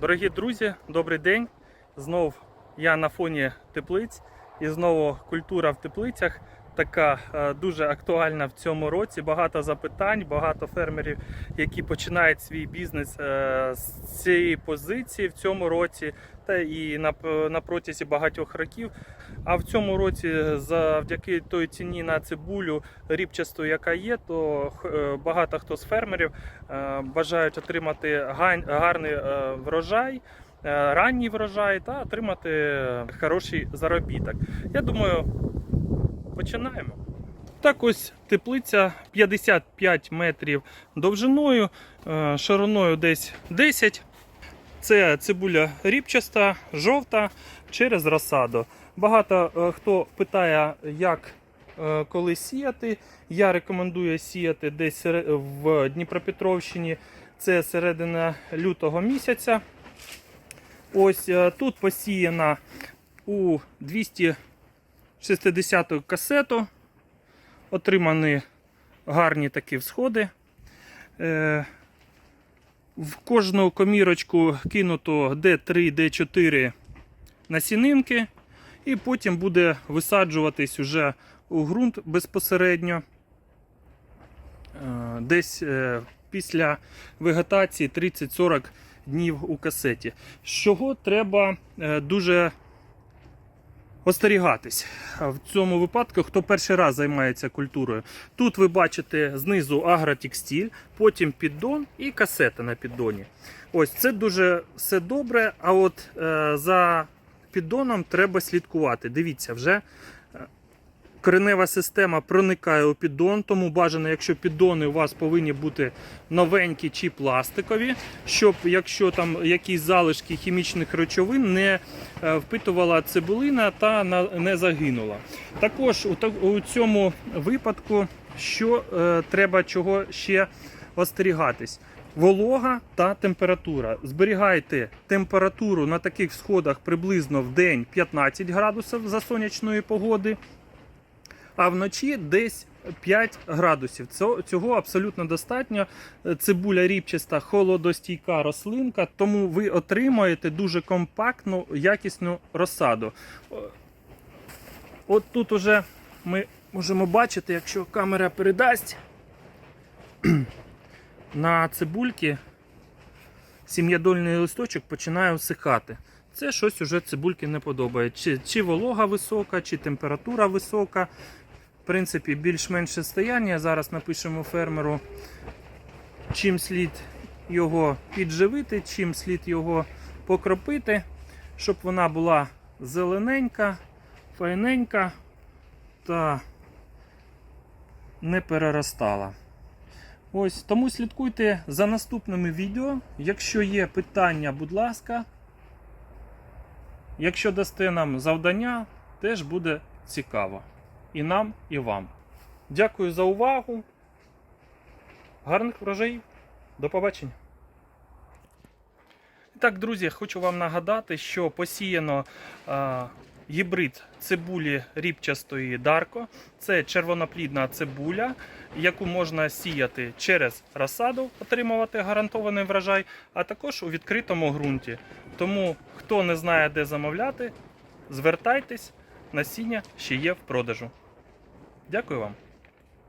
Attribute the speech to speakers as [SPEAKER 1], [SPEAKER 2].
[SPEAKER 1] Дорогі друзі, добрий день. Знов я на фоні теплиць і знову культура в теплицях така е, дуже актуальна в цьому році. Багато запитань, багато фермерів, які починають свій бізнес е, з цієї позиції в цьому році, та і на, на протязі багатьох років. А в цьому році, завдяки той ціні на цибулю рібчасту, яка є, то е, багато хто з фермерів бажають отримати гарний врожай. Е, Ранній врожай та отримати хороший заробіток. Я думаю, починаємо. Так ось теплиця 55 метрів довжиною, е, шириною десь 10. Це цибуля ріпчаста, жовта через розсаду. Багато е, хто питає, як коли сіяти. Я рекомендую сіяти десь в Дніпропетровщині. Це середина лютого місяця. Ось е, тут посіяна у 260 касету. Отримані гарні такі всходи. Е, В кожну комірочку кинуто D3, D4 насінинки, і потім буде висаджуватись уже у ґрунт безпосередньо. Е, Десь після вегетації 30-40 днів у касеті. З чого треба е, дуже остерігатись в цьому випадку, хто перший раз займається культурою. Тут ви бачите знизу агротекстиль, потім піддон і касета на піддоні. Ось це дуже все добре. А от е, за піддоном треба слідкувати. Дивіться, вже коренева система проникає у піддон, тому бажано, якщо піддони у вас повинні бути новенькі чи пластикові, щоб якщо там якісь залишки хімічних речовин не е, впитувала цибулина та не загинула. Також у, цьому випадку, що е, треба чого ще остерігатись. Волога та температура. Зберігайте температуру на таких сходах приблизно в день 15 градусів за сонячної погоди, а вночі десь 5 градусів. Цього абсолютно достатньо. Цибуля ріпчаста, холодостійка рослинка, тому ви отримаєте дуже компактну, якісну розсаду. От тут уже ми можемо бачити, якщо камера передасть на цибульки сім'ядольний листочок починає всихати. Це щось уже цибульки не подобається. Чи, чи волога висока, чи температура висока. Принципі, більш-менш состояння. Зараз напишемо фермеру, чим слід його підживити, чим слід його покропити, щоб вона була зелененька, файненька та не переростала. Ось тому слідкуйте за наступними відео. Якщо є питання, будь ласка. Якщо дасте нам завдання, теж буде цікаво. І нам, і вам. Дякую за увагу. Гарних врожаїв. До побачення. І Так, друзі, хочу вам нагадати, що посіяно а, гібрид цибулі ріпчастої Дарко. Це червоноплідна цибуля, яку можна сіяти через розсаду, отримувати гарантований врожай, а також у відкритому ґрунті. Тому, хто не знає, де замовляти, звертайтесь, насіння ще є в продажу. Дякую вам.